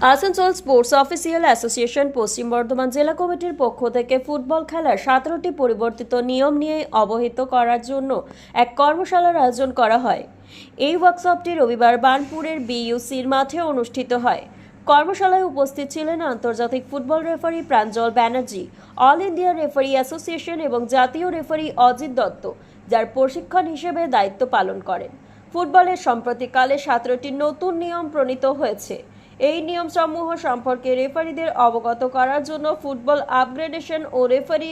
Asansol sports official association পশ্চিম বর্ধমান জেলা কমিটির পক্ষ থেকে ফুটবল খেলার সতেরোটি পরিবর্তিত নিয়ম নিয়ে অবহিত করার জন্য এক কর্মশালার আয়োজন করা হয়। এই ওয়ার্কশপটি রবিবার বার্নপুরের বিইউসির মাঠে অনুষ্ঠিত হয়। কর্মশালায় উপস্থিত ছিলেন আন্তর্জাতিক football referee Pranjal Banerjee, all India referee association এবং জাতীয় রেফারি অজিত দত্ত, যার প্রশিক্ষণ হিসেবে দায়িত্ব পালন করেন। ফুটবলের সম্প্রতিকালে সতেরোটি নতুন নিয়ম প্রণীত হয়েছে। এই নিয়মসমূহ সম্পর্কে রেফারিদের অবগত করার জন্য ফুটবল আপগ্রেডেশন ও রেফারি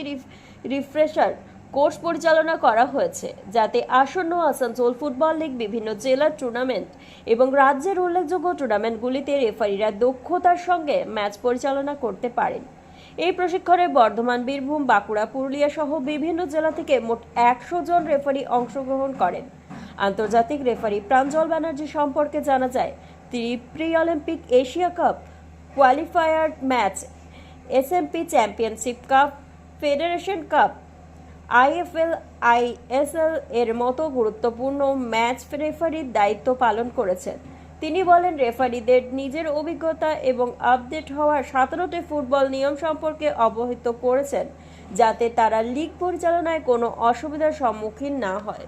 রিফ্রেশার কোর্স পরিচালনা করা হয়েছে, যাতে আসন্ন আসানসোল ফুটবল লীগ বিভিন্ন জেলার টুর্নামেন্ট এবং রাজ্যের উল্লেখযোগ্য টুর্নামেন্টগুলিতে রেফারিরা দক্ষতার সঙ্গে ম্যাচ পরিচালনা করতে পারেন। এই প্রশিক্ষণে বর্ধমান, বীরভূম, বাঁকুড়া, পুরুলিয়া সহ বিভিন্ন জেলা থেকে মোট একশো জন রেফারি অংশগ্রহণ করেন। আন্তর্জাতিক রেফারি প্রাঞ্জল ব্যানার্জি সম্পর্কে জানা যায় তিনি pre Olympic Asia cup qualifier match S SMP championship cup federation cup IFL ISL এর মতো গুরুত্বপূর্ণ ম্যাচ রেফারির দায়িত্ব পালন করেছেন। তিনি বলেন রেফারিদের নিজের অভিজ্ঞতা এবং আপডেট হওয়ার সতেরোটি ফুটবল নিয়ম সম্পর্কে অবহিত করেছেন, যাতে তারা লিগ পরিচালনায় কোনো অসুবিধার সম্মুখীন না হয়।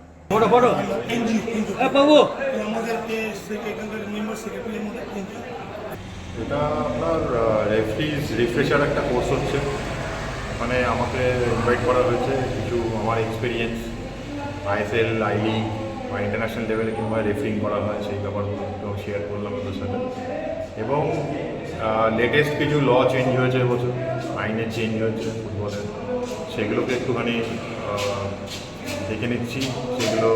এখানকার মেম্বার সেক্রেটারির মধ্যে. এটা আপনার রেফ্রিজ রিফ্রেশার একটা কোর্স হচ্ছে। মানে আমাকে ইনভাইট করা হয়েছে কিছু আমার এক্সপিরিয়েন্স আইএসএল আই লিগ বা ইন্টারন্যাশনাল লেভেলে কিংবা রেফারিং করা হয়, সেই ব্যাপারগুলো একটু শেয়ার করলাম ওদের সাথে। এবং লেটেস্ট কিছু ল চেঞ্জ হয়েছে এবছর আইনের চেঞ্জ হয়েছে ফুটবলের। সেগুলোকে একটুখানি দেখে নিচ্ছি, সেগুলো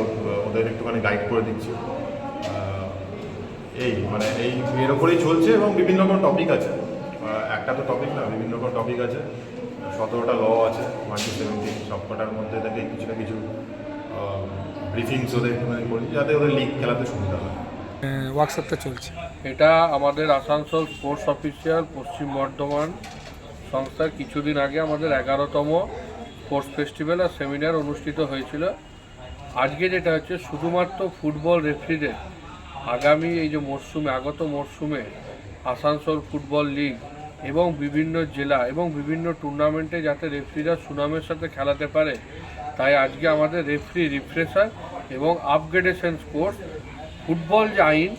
ওদের একটুখানি গাইড করে দিচ্ছি। এই মানে এই এর ওপরেই চলছে এবং বিভিন্ন রকম টপিক আছে। একটা তো টপিক না বিভিন্ন রকম টপিক আছে। সতেরোটা ল আছে ওয়ান টু সেভেন্টিন সবকটার মধ্যে থেকে কিছু না কিছু ব্রিফিংস ওদের একটুখানি করি যাতে ওদের লিগ খেলাতে সুবিধা হয়। ওয়ার্কশপটা চলছে। এটা আমাদের আসানসোল স্পোর্টস অফিসিয়াল পশ্চিম বর্ধমান সংস্থার কিছুদিন আগে আমাদের এগারোতম স্পোর্টস ফেস্টিভ্যাল আর সেমিনার অনুষ্ঠিত হয়েছিল। আজকে যেটা হচ্ছে শুধুমাত্র ফুটবল রেফারিদের আগামী এই যে মরশুমে আগত মরশুমে আসানসোল ফুটবল লিগ এবং বিভিন্ন জেলা এবং বিভিন্ন টুর্নামেন্টে যাতে রেফারিরা সুনামের সাথে খেলাতে পারে, তাই আজকে আমাদের রেফারি রিফ্রেশার এবং আপগ্রেডেশন কোর্স ফুটবল যে আইন,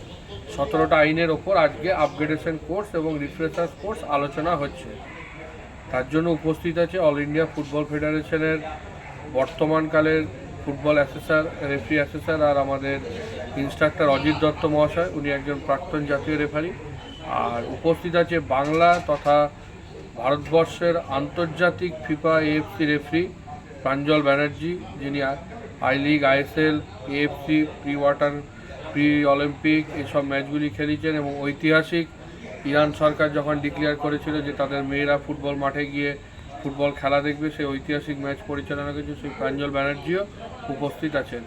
সতেরোটা আইনের ওপর আজকে আপগ্রেডেশন কোর্স এবং রিফ্রেশার কোর্স আলোচনা হচ্ছে। তার জন্য উপস্থিত আছে অল ইন্ডিয়া ফুটবল ফেডারেশনের বর্তমানকালের ফুটবল অ্যাসেসার, রেফারি অ্যাসেসার আর আমাদের ইনস্ট্রাক্টর অজিত দত্ত মহাশয়, উনি একজন প্রাক্তন জাতীয় রেফারি। আর উপস্থিত আছে বাংলা তথা ভারতবর্ষের আন্তর্জাতিক FIFA AFC referee Pranjal Banerjee, যিনি I league, ISL, AFC pre water pre Olympic এইসব ম্যাচগুলি খেলেছেন এবং ঐতিহাসিক ইরান সরকার যখন ডিক্লেয়ার করেছিল যে তাদের মেয়েরা ফুটবল মাঠে গিয়ে ফুটবল খেলা দেখবে সেই ঐতিহাসিক ম্যাচ পরিচালনা করেছে সেই প্রাঞ্জল ব্যানার্জিও উপস্থিত আছেন।